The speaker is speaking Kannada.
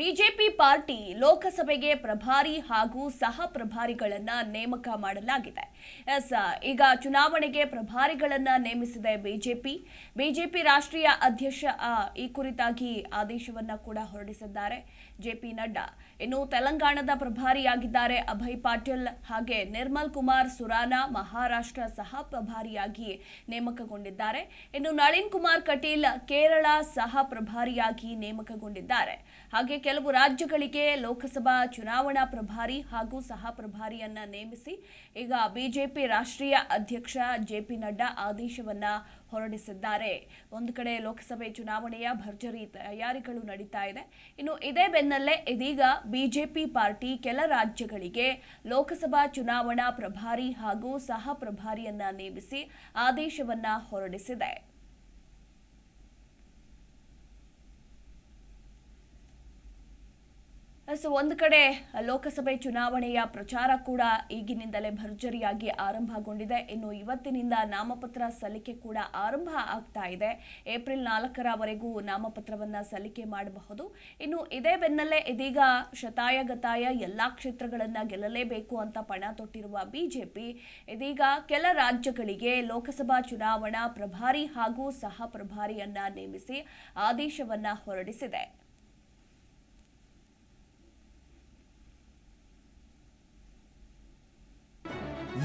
ಬಿಜೆಪಿ ಪಾರ್ಟಿ ಲೋಕಸಭೆಗೆ ಪ್ರಭಾರಿ ಹಾಗೂ ಸಹ ಪ್ರಭಾರಿಗಳನ್ನ ನೇಮಕ ಮಾಡಲಾಗಿದೆ. ಎಸ್, ಈಗ ಚುನಾವಣೆಗೆ ಪ್ರಭಾರಿಗಳನ್ನ ನೇಮಿಸಿದೆ ಬಿಜೆಪಿ. ಬಿಜೆಪಿ ರಾಷ್ಟ್ರೀಯ ಅಧ್ಯಕ್ಷ ಈ ಕುರಿತಾಗಿ ಆದೇಶವನ್ನ ಕೂಡ ಹೊರಡಿಸಿದ್ದಾರೆ ಜೆ ಪಿ ನಡ್ಡಾ. ಇನ್ನು ತೆಲಂಗಾಣದ ಪ್ರಭಾರಿಯಾಗಿದ್ದಾರೆ ಅಭಯ್ ಪಾಟೀಲ್. ಹಾಗೆ ನಿರ್ಮಲ್ ಕುಮಾರ್ ಸುರಾನಾ ಮಹಾರಾಷ್ಟ್ರ ಸಹ ಪ್ರಭಾರಿಯಾಗಿ ನೇಮಕಗೊಂಡಿದ್ದಾರೆ. ಇನ್ನು ನಳಿನ್ ಕುಮಾರ್ ಕಟೀಲ್ ಕೇರಳ ಸಹ ಪ್ರಭಾರಿಯಾಗಿ ನೇಮಕಗೊಂಡಿದ್ದಾರೆ. ಹಾಗೆ ಕೆಲವು ರಾಜ್ಯಗಳಿಗೆ ಲೋಕಸಭಾ ಚುನಾವಣಾ ಪ್ರಭಾರಿ ಹಾಗೂ ಸಹ ಪ್ರಭಾರಿಯನ್ನ ನೇಮಿಸಿ ಈಗ ಬಿಜೆಪಿ ರಾಷ್ಟ್ರೀಯ ಅಧ್ಯಕ್ಷ ಜೆ ಪಿ ನಡ್ಡಾ ಆದೇಶವನ್ನ ಹೊರಡಿಸಿದ್ದಾರೆ. ಒಂದು ಕಡೆ ಲೋಕಸಭೆ ಚುನಾವಣೆಯ ಭರ್ಜರಿ ತಯಾರಿಗಳು ನಡೀತಾ ಇದೆ. ಇನ್ನು ಇದೇ ಬೆನ್ನಲ್ಲೇ ಇದೀಗ ಬಿಜೆಪಿ ಪಾರ್ಟಿ ಕೆಲ ರಾಜ್ಯಗಳಿಗೆ ಲೋಕಸಭಾ ಚುನಾವಣಾ ಪ್ರಭಾರಿ ಹಾಗೂ ಸಹ ಪ್ರಭಾರಿಯನ್ನ ನೇಮಿಸಿ ಆದೇಶವನ್ನ ಹೊರಡಿಸಿದೆ. ಸೊ ಒಂದು ಕಡೆ ಲೋಕಸಭೆ ಚುನಾವಣೆಯ ಪ್ರಚಾರ ಕೂಡ ಈಗಿನಿಂದಲೇ ಭರ್ಜರಿಯಾಗಿ ಆರಂಭಗೊಂಡಿದೆ. ಇನ್ನು ಇವತ್ತಿನಿಂದ ನಾಮಪತ್ರ ಸಲ್ಲಿಕೆ ಕೂಡ ಆರಂಭ ಆಗ್ತಾ ಇದೆ. ಏಪ್ರಿಲ್ ನಾಲ್ಕರವರೆಗೂ ನಾಮಪತ್ರವನ್ನು ಸಲ್ಲಿಕೆ ಮಾಡಬಹುದು. ಇನ್ನು ಇದೇ ಬೆನ್ನಲ್ಲೇ ಇದೀಗ ಶತಾಯಗತಾಯ ಎಲ್ಲ ಕ್ಷೇತ್ರಗಳನ್ನು ಗೆಲ್ಲಲೇಬೇಕು ಅಂತ ಪಣ ತೊಟ್ಟಿರುವ ಬಿಜೆಪಿ, ಇದೀಗ ಕೆಲ ರಾಜ್ಯಗಳಿಗೆ ಲೋಕಸಭಾ ಚುನಾವಣಾ ಪ್ರಭಾರಿ ಹಾಗೂ ಸಹ ಪ್ರಭಾರಿಯನ್ನ ನೇಮಿಸಿ ಆದೇಶವನ್ನ ಹೊರಡಿಸಿದೆ.